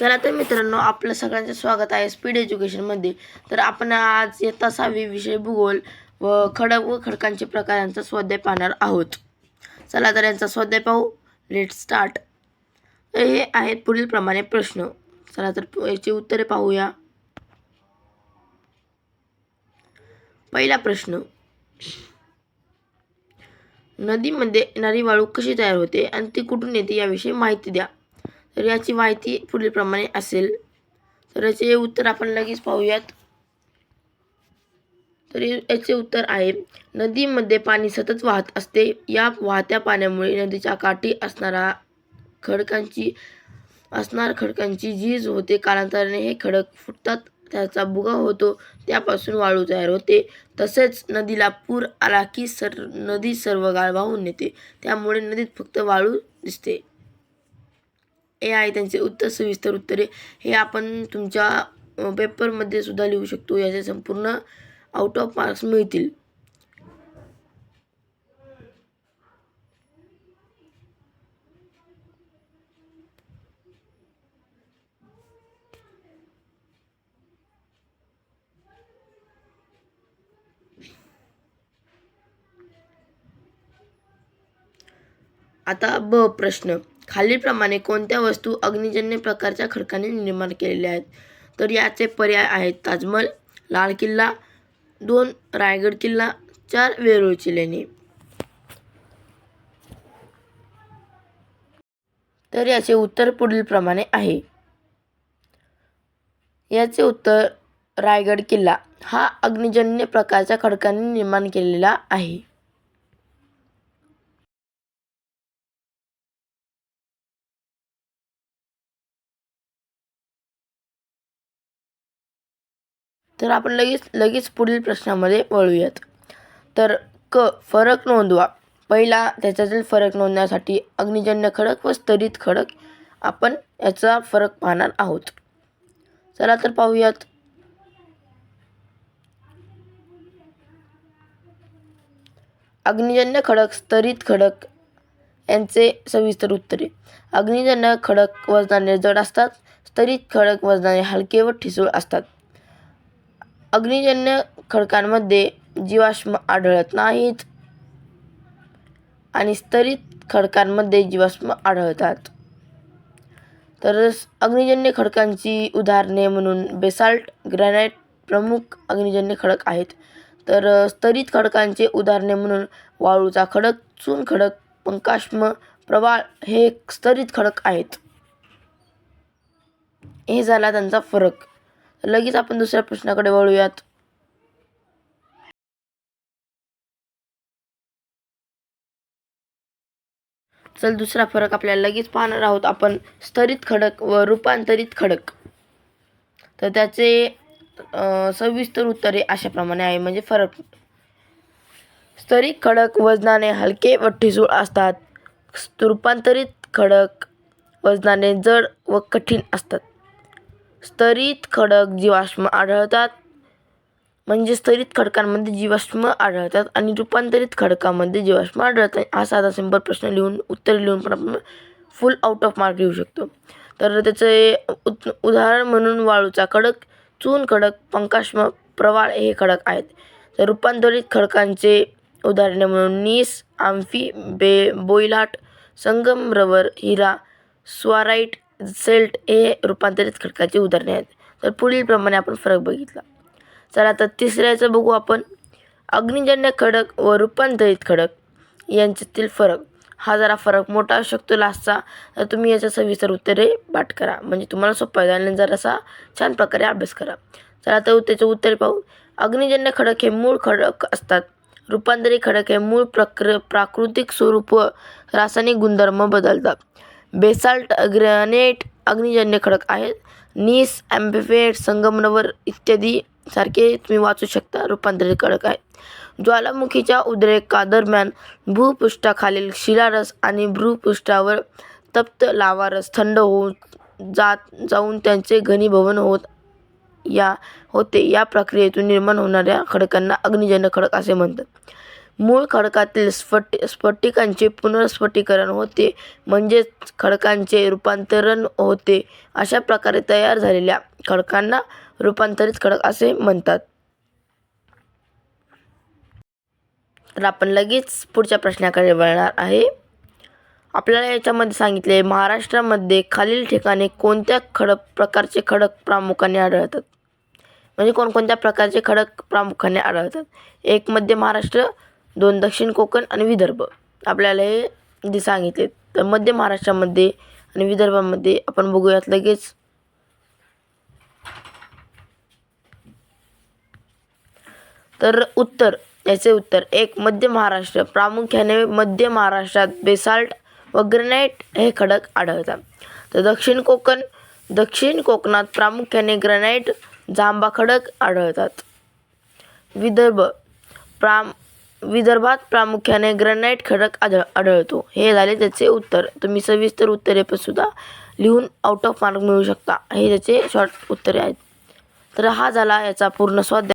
चला तर मित्रांनो आपलं सगळ्यांचं स्वागत आहे स्पीड एज्युकेशनमध्ये तर आपण आज इयत्ता सहावी विषय भूगोल व खडक व खडकांचे प्रकार यांचा स्वाध्याय पाहणार आहोत. चला तर यांचा स्वाध्याय पाहू. लेट स्टार्ट तर हे आहेत पुढीलप्रमाणे प्रश्न. चला तर याची उत्तरे पाहूया. पहिला प्रश्न. नदीमध्ये येणारी वाळू कशी तयार होते आणि ती कुठून येते याविषयी माहिती द्या. तर याची माहिती पुढीलप्रमाणे असेल. तर याचे उत्तर आपण लगेच पाहूयात. तर याचे उत्तर आहे नदीमध्ये पाणी सतत वाहत असते. या वाहत्या पाण्यामुळे नदीच्या काठी असणारा खडकांची असणार खडकांची झीज होते. कालांतराने हे खडक फुटतात त्याचा भुगा होतो त्यापासून वाळू तयार होते. तसेच नदीला पूर आला की सर नदी सर्व गाळ वाहून नेते. त्यामुळे नदीत फक्त वाळू दिसते. हे आहे त्यांचे उत्तर सविस्तर उत्तरे हे आपण तुमच्या पेपरमध्ये सुद्धा लिहू शकतो. याचे संपूर्ण आउट ऑफ मार्क्स मिळतील. आता ब प्रश्न. खालीलप्रमाणे कोणत्या वस्तू अग्निजन्य प्रकारच्या खडकाने निर्माण केलेल्या आहेत? तर याचे पर्याय आहेत ताजमहल लाल किल्ला दोन रायगड किल्ला चार वेरूळची लेणी तर याचे उत्तर पुढीलप्रमाणे आहे. याचे उत्तर रायगड किल्ला. हा अग्निजन्य प्रकारच्या खडकाने निर्माण केलेला आहे. तर आपण लगेच लगेच पुढील प्रश्नामध्ये वळूयात. तर क फरक नोंदवा. पहिला त्याच्यातील फरक नोंदण्यासाठी अग्निजन्य खडक व स्तरित खडक आपण याचा फरक पाहणार आहोत. चला तर पाहूयात. अग्निजन्य खडक स्तरित खडक यांचे सविस्तर उत्तरे. अग्निजन्य खडक वजनाने जड असतात स्तरित खडक वजनाने हलके व ठिसूळ असतात. अग्निजन्य खडकांमध्ये जीवाश्म आढळत नाहीत आणि स्तरित खडकांमध्ये जीवाश्म आढळतात. तर अग्निजन्य खडकांची उदाहरणे म्हणून बेसाल्ट ग्रॅनाइट प्रमुख अग्निजन्य खडक आहेत. तर स्तरित खडकांचे उदाहरणे म्हणून वाळूचा खडक चून खडक पंकाश्म प्रवाळ हे स्तरित खडक आहेत. हे झाला त्यांचा फरक. लगेच आपण दुसऱ्या प्रश्नाकडे वळूयात. चल दुसरा फरक आपल्याला लगेच पाहणार आहोत आपण. स्तरित खडक व रूपांतरित खडक. तर त्याचे सविस्तर उत्तरे अशाप्रमाणे आहे. म्हणजे फरक. स्तरित खडक वजनाने हलके व ठिसूळ असतात. रूपांतरित खडक वजनाने जड व कठीण असतात. स्तरित खडक जीवाश्म आढळतात. म्हणजे स्तरित खडकांमध्ये जीवाश्म आढळतात आणि रूपांतरित खडकामध्ये जीवाश्म आढळतात. हा साधा सिंपल प्रश्न लिहून उत्तर लिहून पण आपण फुल आउट ऑफ मार्क लिहू शकतो. तर त्याचे उत् उदाहरण म्हणून वाळूचा खडक चून खडक पंकाश्म प्रवाळ हे खडक आहेत. तर रूपांतरित खडकांचे उदाहरणे म्हणून नीस आम्फी बे बोईलाट संगमरवर हिरा स्वाराईट सेल्ट हे रूपांतरित खडकाचे उदाहरणे आहेत. तर पुढीलप्रमाणे आपण फरक बघितला. चला आता तिसऱ्याचं बघू आपण. अग्निजन्य खडक व रूपांतरित खडक यांच्यातील फरक. हा जरा फरक मोठा असू शकतो लास्टचा. तर तुम्ही याच्या सविस्तर उत्तरे पाठ करा. म्हणजे तुम्हाला सोपं आहे आणि जरासा छान प्रकारे अभ्यास करा. चला तर त्याचे उत्तरे पाहू. अग्निजन्य खडक हे मूळ खडक असतात. रूपांतरित खडक हे मूळ प्रक्र प्राकृतिक स्वरूप रासायनिक गुणधर्म बदलतात. बेसाल्ट ग्रॅनेट अग्निजन्य खडक आहेत. नीस ॲम्बिफेट संगमरवर इत्यादी सारखे तुम्ही वाचू शकता रूपांतरित खडक आहेत. ज्वालामुखीच्या उद्रेकादरम्यान भूपृष्ठाखालील शिलारस आणि भूपृष्ठावर तप्त लावारस थंड होऊन जात जाऊन त्यांचे घनीभवन होत या होते. या प्रक्रियेतून निर्माण होणाऱ्या खडकांना अग्निजन्य खडक असे म्हणतात. मूळ खडकातील स्फट स्फटिकांचे पुनर्स्फटिकीकरण होते म्हणजेच खडकांचे रूपांतरण होते अशा प्रकारे तयार झालेल्या खडकांना रूपांतरित खडक असे म्हणतात. तर आपण लगेच पुढच्या प्रश्नाकडे वळणार आहे. आपल्याला याच्यामध्ये सांगितले महाराष्ट्रामध्ये खालील ठिकाणी कोणत्या खडक प्रकारचे खडक प्रामुख्याने आढळतात? म्हणजे कोणकोणत्या प्रकारचे खडक प्रामुख्याने आढळतात? एक मध्य महाराष्ट्र दोन दक्षिण कोकण आणि विदर्भ. आपल्याला हे जे सांगितले तर मध्य महाराष्ट्रामध्ये आणि विदर्भामध्ये आपण बघूयात लगेच. तर उत्तर याचे उत्तर एक मध्य महाराष्ट्र. प्रामुख्याने मध्य महाराष्ट्रात बेसाल्ट व ग्रेनाइट हे खडक आढळतात. तर दक्षिण कोकण दक्षिण कोकणात प्रामुख्याने ग्रेनाइट जांबा खडक आढळतात. विदर्भ प्राम विदर्भात प्रामुख्याने ग्रॅनाईट खडक आढळ आढळतो. हे झाले त्याचे उत्तर. तुम्ही सविस्तर उत्तरे पण सुद्धा लिहून आउट ऑफ मार्क मिळू शकता. हे त्याचे शॉर्ट उत्तरे आहेत. तर हा झाला याचा पूर्ण स्वाध्याय.